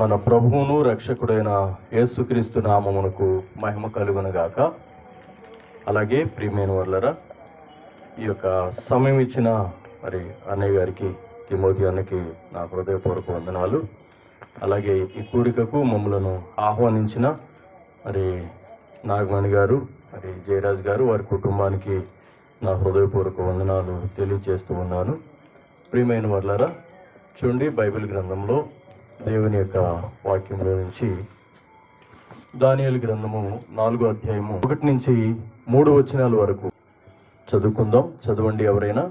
మన ప్రభువును రక్షకుడైన యేసుక్రీస్తు నామమునకు మహిమ కలుగునగాక. అలాగే ప్రియమైన వాళ్ళరా ఈ యొక్క సమయం ఇచ్చిన మరి అన్నయ్య గారికి తిమోతి అన్నకి నా హృదయపూర్వక వందనాలు. అలాగే ఈ కూడికకు మమ్మలను ఆహ్వానించిన మరి నాగమణి గారు మరి జయరాజ్ గారు వారి కుటుంబానికి నా హృదయపూర్వక వందనాలు తెలియజేస్తూ ఉన్నాను. ప్రియమైన వాళ్ళరా చూడండి బైబిల్ గ్రంథంలో దేవుని యొక్క వాక్యంలో నుంచి దానియలు గ్రంథము నాలుగో అధ్యాయము ఒకటి నుంచి మూడు వచనాల వరకు చదువుకుందాం. చదవండి ఎవరైనా.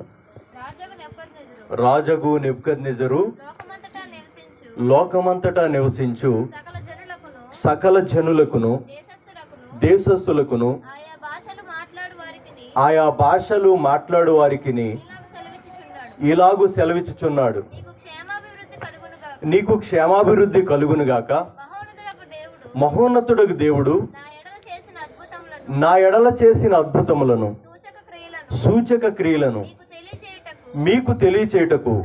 రాజగు నెబ్కద్నెజరు లోకమంతటా నివసించు లోకమంతటా నివసించు సకల జనులకును దేశస్థులకును ఆయా భాషలు మాట్లాడు వారికి ఇలాగూ సెలవిచ్చుచున్నాడు. నీకు క్షేమాభివృద్ధి కలుగునుగాక మహోన్నతుడకు దేవుడు. నా ఎడల చేసిన అద్భుతములను. సూచక క్రియలను. మీకు తెలియచేయుటకు.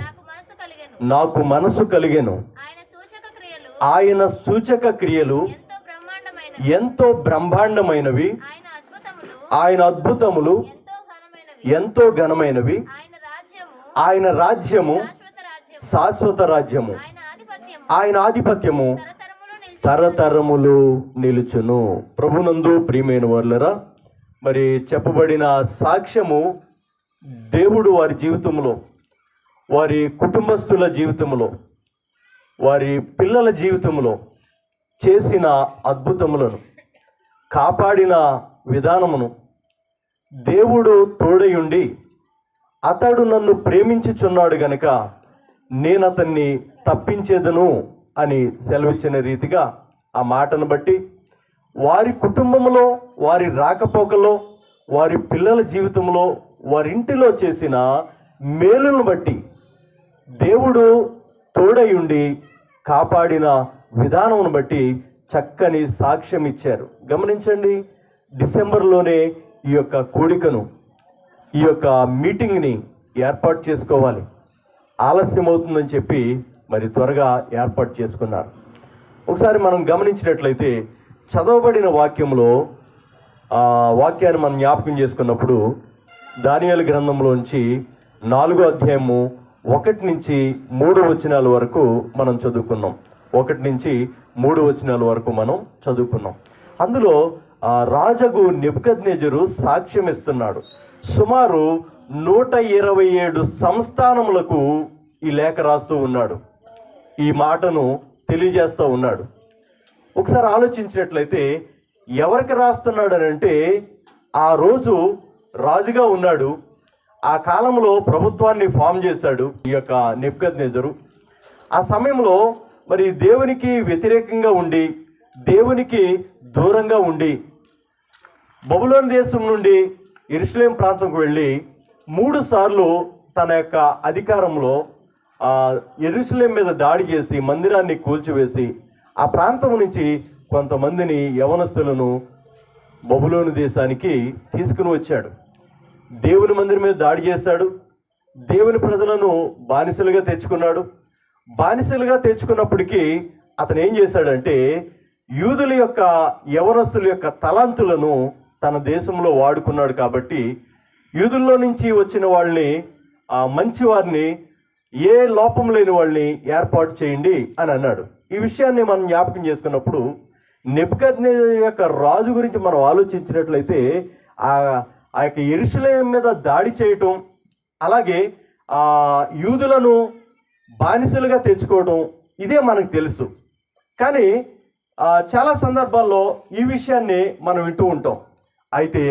నాకు మనసు కలిగెను. ఆయన సూచక క్రియలు ఎంతో బ్రహ్మాండమైనవి. ఆయన అద్భుతములు ఎంతో ఘనమైనవి. ఆయన రాజ్యము శాశ్వత రాజ్యము. ఆయన ఆధిపత్యము తరతరములు తరతరములు నిలుచును. ప్రభునందు ప్రియమైన వర్లరా మరి చెప్పబడిన సాక్ష్యము దేవుడు వారి జీవితంలో వారి కుటుంబస్తుల జీవితంలో వారి పిల్లల జీవితంలో చేసిన అద్భుతములను కాపాడిన విధానమును దేవుడు తోడయుండి అతడు నన్ను ప్రేమించుచున్నాడు గనుక నేను అతన్ని తప్పించేదను అని సెలవిచ్చిన రీతిగా ఆ మాటను బట్టి వారి కుటుంబంలో వారి రాకపోకలో వారి పిల్లల జీవితంలో వారి ఇంటిలో చేసిన మేలును బట్టి దేవుడు తోడయుండి కాపాడిన విధానమును బట్టి చక్కని సాక్ష్యం ఇచ్చారు. గమనించండి డిసెంబర్లోనే ఈ యొక్క కూడికను ఈ యొక్క మీటింగ్ని ఏర్పాటు చేసుకోవాలి. ఆలస్యం అవుతుందని చెప్పి మరి త్వరగా ఏర్పాటు చేసుకున్నారు. ఒకసారి మనం గమనించినట్లయితే చదవబడిన వాక్యంలో ఆ వాక్యాన్ని మనం జ్ఞాపకం చేసుకున్నప్పుడు దానియాల గ్రంథంలోంచి నాలుగో అధ్యాయము ఒకటి నుంచి మూడు వచనాల వరకు మనం చదువుకున్నాం. ఒకటి నుంచి మూడు వచనాల వరకు మనం చదువుకున్నాం. అందులో రాజగు నెబుకద్నెజరు సాక్ష్యం ఇస్తున్నాడు సుమారు నూట ఇరవై ఏడు సంస్థానములకు ఈ లేఖ రాస్తూ ఉన్నాడు. ఈ మాటను తెలియజేస్తూ ఉన్నాడు. ఒకసారి ఆలోచించినట్లయితే ఎవరికి రాస్తున్నాడు అని అంటే ఆ రోజు రాజుగా ఉన్నాడు. ఆ కాలంలో ప్రభుత్వాన్ని ఫామ్ చేశాడు ఈ యొక్క నెప్కద్నేజరు ఆ సమయంలో మరి దేవునికి వ్యతిరేకంగా ఉండి దేవునికి దూరంగా ఉండి బబులోన్ దేశం నుండి ఇరుషులేం ప్రాంతంకు వెళ్ళి మూడు సార్లు తన యొక్క అధికారంలో ఎరుసలేం మీద దాడి చేసి మందిరాన్ని కూల్చివేసి ఆ ప్రాంతం నుంచి కొంతమందిని యవనస్తులను బబులోని దేశానికి తీసుకుని వచ్చాడు. దేవుని మందిరం మీద దాడి చేశాడు. దేవుని ప్రజలను బానిసలుగా తెచ్చుకున్నాడు. బానిసలుగా తెచ్చుకున్నప్పటికీ అతను ఏం చేశాడంటే యూదుల యొక్క యవనస్తుల యొక్క తలాంతులను తన దేశంలో వాడుకున్నాడు కాబట్టి యూదుల్లో నుంచి వచ్చిన వాళ్ళని ఆ మంచి వారిని ఏ లోపం లేని వాళ్ళని ఏర్పాటు చేయండి అని అన్నాడు. ఈ విషయాన్ని మనం జ్ఞాపకం చేసుకున్నప్పుడు నెబ్కద్నే యొక్క రాజు గురించి మనం ఆలోచించినట్లయితే ఆ ఆ యొక్క ఎరుసలేం మీద దాడి చేయటం అలాగే ఆ యూదులను బానిసలుగా తెచ్చుకోవటం ఇదే మనకు తెలుసు. కానీ చాలా సందర్భాల్లో ఈ విషయాన్ని మనం వింటూ ఉంటాం. అయితే